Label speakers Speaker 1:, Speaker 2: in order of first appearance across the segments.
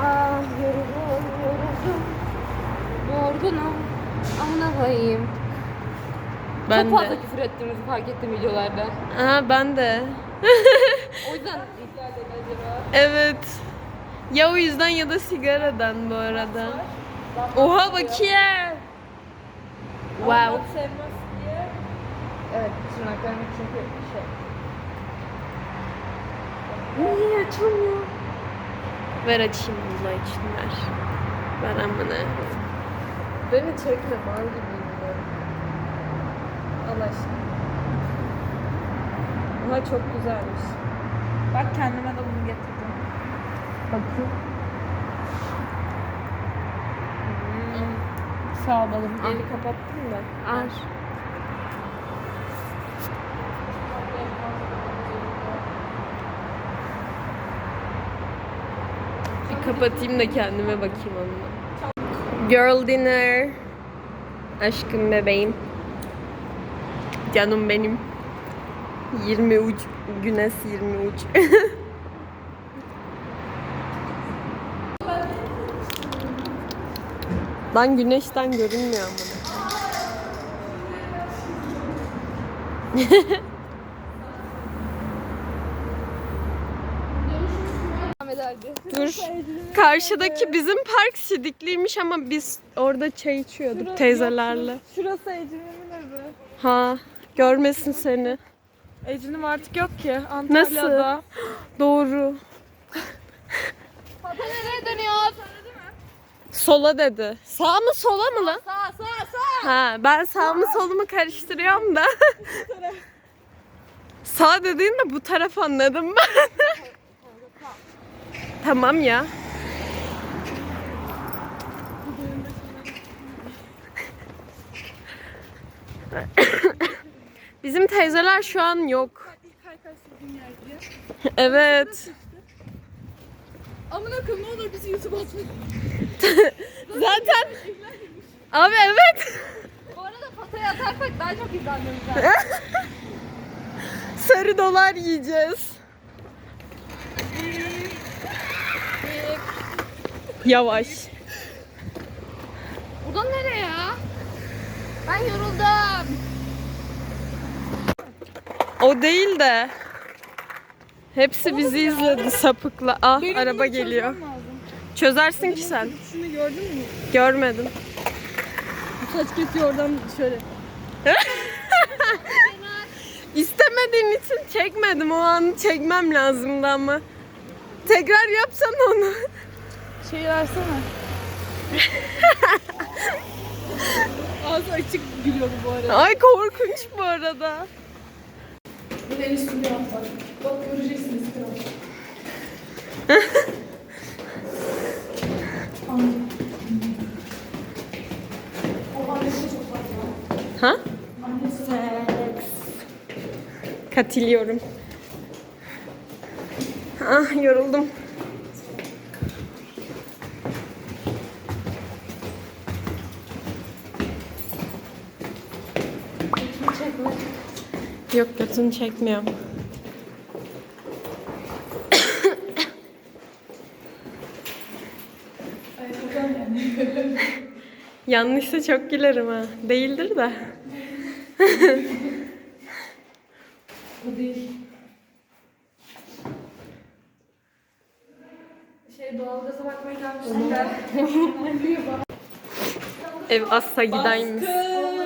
Speaker 1: Ah yoruldum yoruldum. Yorgunum. Amına koyayım.
Speaker 2: Ben
Speaker 1: Çok
Speaker 2: de.
Speaker 1: fazla küfür ettiğimizi fark ettim videolarda.
Speaker 2: Aha ben de.
Speaker 1: O yüzden acaba.
Speaker 2: Evet. Ya o yüzden ya da sigaradan bu arada. Oha bakayım. Wow.
Speaker 1: sevmez diye. Evet, çünkü şey. Niye açılmıyor?
Speaker 2: Ver açayım Allah için ver. Ver amına.
Speaker 1: Beni çekme mal gibiydi. Allah aşkına. Oha çok güzelmiş.
Speaker 3: Bak kendime de bunu getirdim.
Speaker 1: Bakayım.
Speaker 3: Sağ ol balım.
Speaker 1: Eli kapattım da.
Speaker 2: Ar. Bir kapatayım da kendime bakayım onunla. Girl dinner. Aşkım bebeğim. Canım benim. 20 uç. Günes 20 uç. Lan güneşten görünmüyor ama.
Speaker 1: ederdi.
Speaker 2: Dur. Karşıdaki bizim park sidikliymiş ama biz orada çay içiyorduk teyzelerle.
Speaker 3: Şurası Ecrin'imin evi.
Speaker 2: Ha, görmesin seni.
Speaker 3: Ecrin'im artık yok ki. Antalya'da.
Speaker 2: Doğru.
Speaker 1: Pata nereye dönüyor?
Speaker 2: Sola dedi. Sağ mı sola mı lan?
Speaker 1: Sağ sağ sağ.
Speaker 2: Ha, ben sağ mı solumu karıştırıyorum da. Sağ dediğinde bu taraf anladım ben. tamam ya. Bizim teyzeler şu an yok. Evet.
Speaker 3: Amına koyayım ne olur bizi YouTube atma.
Speaker 2: Zaten Abi evet.
Speaker 1: Bu arada pataya atarsak daha çok izlenmemiz
Speaker 2: Sarı dolar yiyeceğiz. Yavaş.
Speaker 1: Buradan nereye ya? Ben yoruldum.
Speaker 2: O değil de. Hepsi bizi izledi sapıkla. Ah
Speaker 3: Benim
Speaker 2: araba
Speaker 3: bunu
Speaker 2: geliyor.
Speaker 3: lazım.
Speaker 2: Çözersin ki sen.
Speaker 3: Şunu gördün mü?
Speaker 2: Görmedim.
Speaker 3: Bu saç kesiyor oradan şöyle.
Speaker 2: İstemediğin için çekmedim. O an çekmem lazımdı ama. Tekrar yapsan onu.
Speaker 3: Şey versene. Ağzı açık gülüyordu bu arada.
Speaker 2: Ay korkunç bu arada.
Speaker 3: Bu en üstünde yapsak. Bak göreceksiniz kral.
Speaker 2: Ha?
Speaker 3: Annesi.
Speaker 2: Katılıyorum. Ah yoruldum. Yok götünü çekmiyorum. Yanlışsa çok gülerim ha. Değildir de.
Speaker 3: Bu değil. Şey doğalgaza bakmaya gelmişler.
Speaker 2: Ev asla gidaymış.
Speaker 3: Kokuyor?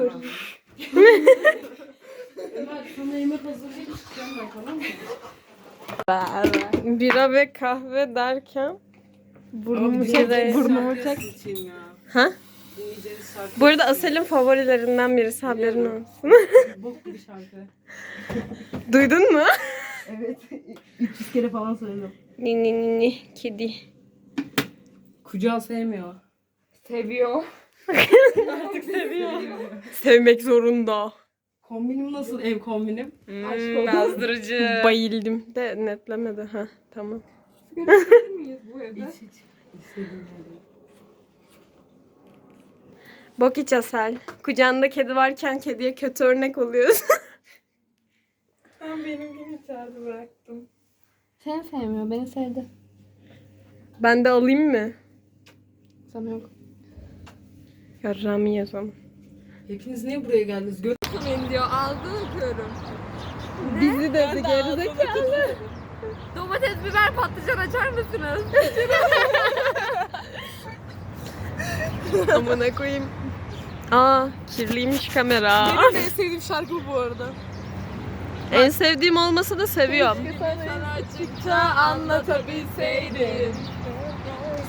Speaker 1: dur.
Speaker 2: Bira ve kahve derken burnumu çek.
Speaker 3: burnumu çek.
Speaker 2: Ha? Bu arada Asel'in favorilerinden birisi haberin olsun.
Speaker 3: Bok gibi şarkı.
Speaker 2: Duydun mu?
Speaker 3: Evet. 300 kere falan söyledim.
Speaker 2: Ni ni ni ni kedi.
Speaker 3: Kucağı sevmiyor.
Speaker 1: Seviyor.
Speaker 3: Artık seviyor.
Speaker 2: Sevmek zorunda.
Speaker 3: Kombinim nasıl ev kombinim?
Speaker 1: Aşk
Speaker 2: Nazdırıcı. Bayıldım de netlemedi. Ha tamam.
Speaker 1: Miyiz bu evde?
Speaker 3: İstediğim yerde.
Speaker 2: Bok iç Asel. Kucağında kedi varken kediye kötü örnek oluyorsun.
Speaker 1: Ben benimkini içeride bıraktım.
Speaker 3: Sen sevmiyor, beni sevdi.
Speaker 2: ben de alayım mı?
Speaker 3: Sana yok.
Speaker 2: Yarrağımı yazalım.
Speaker 3: Hepiniz niye buraya geldiniz? Gö
Speaker 1: Beni diyor ağzını öpüyorum.
Speaker 2: Bizi de gerizekalı.
Speaker 1: Domates, biber, patlıcan açar mısınız?
Speaker 2: Amına koyayım. Aa kirliymiş kamera.
Speaker 3: Benim en sevdiğim şarkı bu arada.
Speaker 2: en sevdiğim olmasa da seviyorum.
Speaker 1: Sana açıkça anlatabilseydim.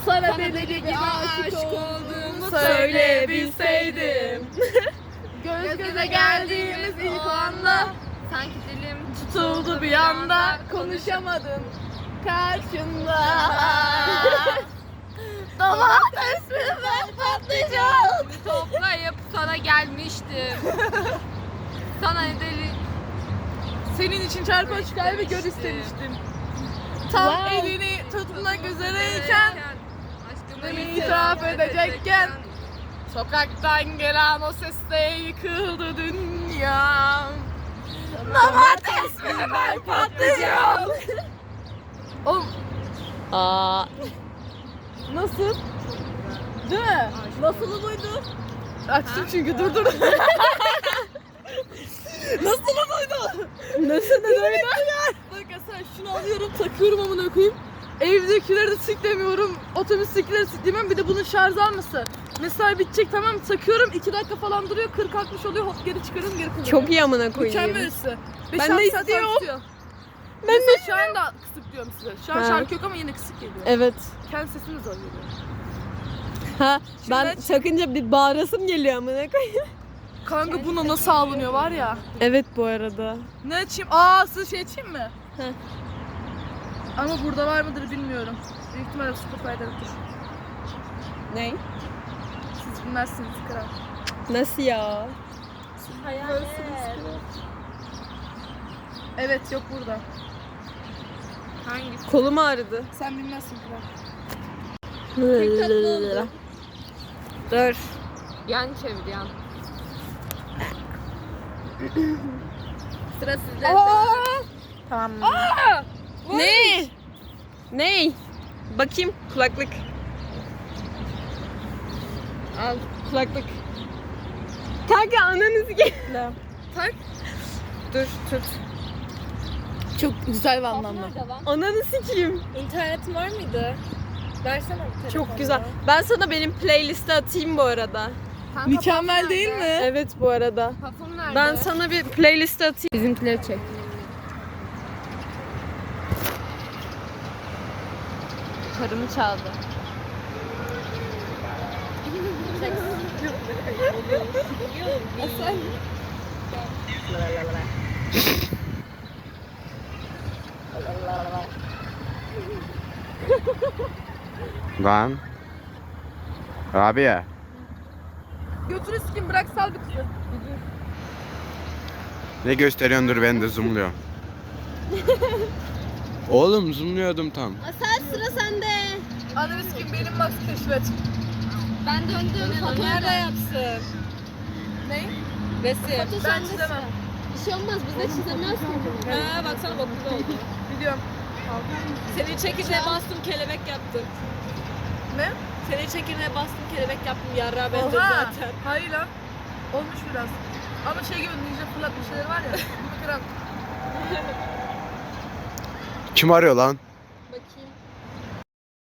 Speaker 1: Sana deli gibi aşık olduğumu söyleyebilseydim. Göz göze geldiğimiz ilk anda sanki dilim tutuldu bir anda konuşamadım karşında. Domates biber patlıcan. Toplayıp sana gelmiştim. Sana deli
Speaker 3: Senin için çarpı açık ve gör istemiştim. Tam elini tutmak üzereyken itiraf edecekken Sokaktan gelen o sesle yıkıldı dünya.
Speaker 1: Domates biber patlıcan.
Speaker 3: Oğlum
Speaker 2: Aa
Speaker 3: nasıl? Değil mi? Nasıl buydu? Açtım çünkü dur dur. Nasıl buydu?
Speaker 2: nasıl böyle?
Speaker 3: Bak sen şunu alıyorum takıyorum amına koyayım. Evdekileri de siklemiyorum. Otobüstekileri siklemiyorum. Bir de bunun şarj alması. Mesai bitecek tamam takıyorum. 2 dakika falan duruyor. 40 60 oluyor. Hop geri çıkarıyorum geri kullanıyorum.
Speaker 2: Çok iyi amına koyayım.
Speaker 3: Mükemmel üstü.
Speaker 2: Ben de istiyorum.
Speaker 3: Ben de şu anda kısık diyorum size. Şu an
Speaker 2: Ha.
Speaker 3: şarkı yok ama yine kısık geliyor.
Speaker 2: Evet.
Speaker 3: Kendi sesini zor geliyor.
Speaker 2: Ha ben
Speaker 3: aç.
Speaker 2: takınca bir bağırasım geliyor amına koyayım.
Speaker 3: Kanka buna nasıl ağlanıyor var ya.
Speaker 2: Evet bu arada.
Speaker 3: Ne açayım? Aa size şey açayım mı?
Speaker 2: Heh.
Speaker 3: Ama burada var mıdır bilmiyorum. Büyük ihtimalle Spotify'da yoktur.
Speaker 2: Ne?
Speaker 3: Siz bilmezsiniz kral.
Speaker 2: Nasıl ya?
Speaker 3: Evet yok burada.
Speaker 1: Hangisi?
Speaker 2: Kolum ağrıdı.
Speaker 3: Sen bilmezsin kral.
Speaker 2: Dur.
Speaker 1: Yan çevir yan. Sıra sizde.
Speaker 3: Tamam.
Speaker 2: Ne? Ne? Bakayım kulaklık. Al kulaklık. Kanka ananızı gel.
Speaker 3: Tak.
Speaker 2: Dur tut.
Speaker 3: Çok güzel ve anlamlı.
Speaker 2: Ananı sikeyim.
Speaker 1: İnternetin var mıydı? Versene bir
Speaker 2: Çok güzel. Ben sana benim playlist'e atayım bu arada.
Speaker 3: Mükemmel değil mi?
Speaker 2: Evet bu arada.
Speaker 1: Kafam nerede?
Speaker 2: Ben sana bir playlist'e atayım.
Speaker 1: Bizimkileri çek. Karımı çaldı.
Speaker 4: Lan. Rabia.
Speaker 3: Götürü sikim bırak sal bir kızı.
Speaker 4: Ne gösteriyorsun dur ben de zoomluyorum. Oğlum zoomluyordum tam.
Speaker 2: Asel sıra sende.
Speaker 3: Ananı sikim benim Max keşfet.
Speaker 1: Ben döndüm. Foto
Speaker 2: Nerede yapsın?
Speaker 3: Ne?
Speaker 2: Resim.
Speaker 3: Ben çizemem.
Speaker 1: Bir şey olmaz biz de çizemiyoruz ki.
Speaker 2: Ha baksana bakımda oldu.
Speaker 3: Biliyorum.
Speaker 2: Seni çekirdeğe bastım kelebek yaptım.
Speaker 3: Ne?
Speaker 2: Seni çekirdeğe bastım kelebek yaptım yarra bence
Speaker 3: Oha.
Speaker 2: zaten.
Speaker 3: Hayır lan. Olmuş biraz. Ama şey gibi ninja fırlatma şeyleri var ya. Bu kral.
Speaker 4: Kim arıyor lan?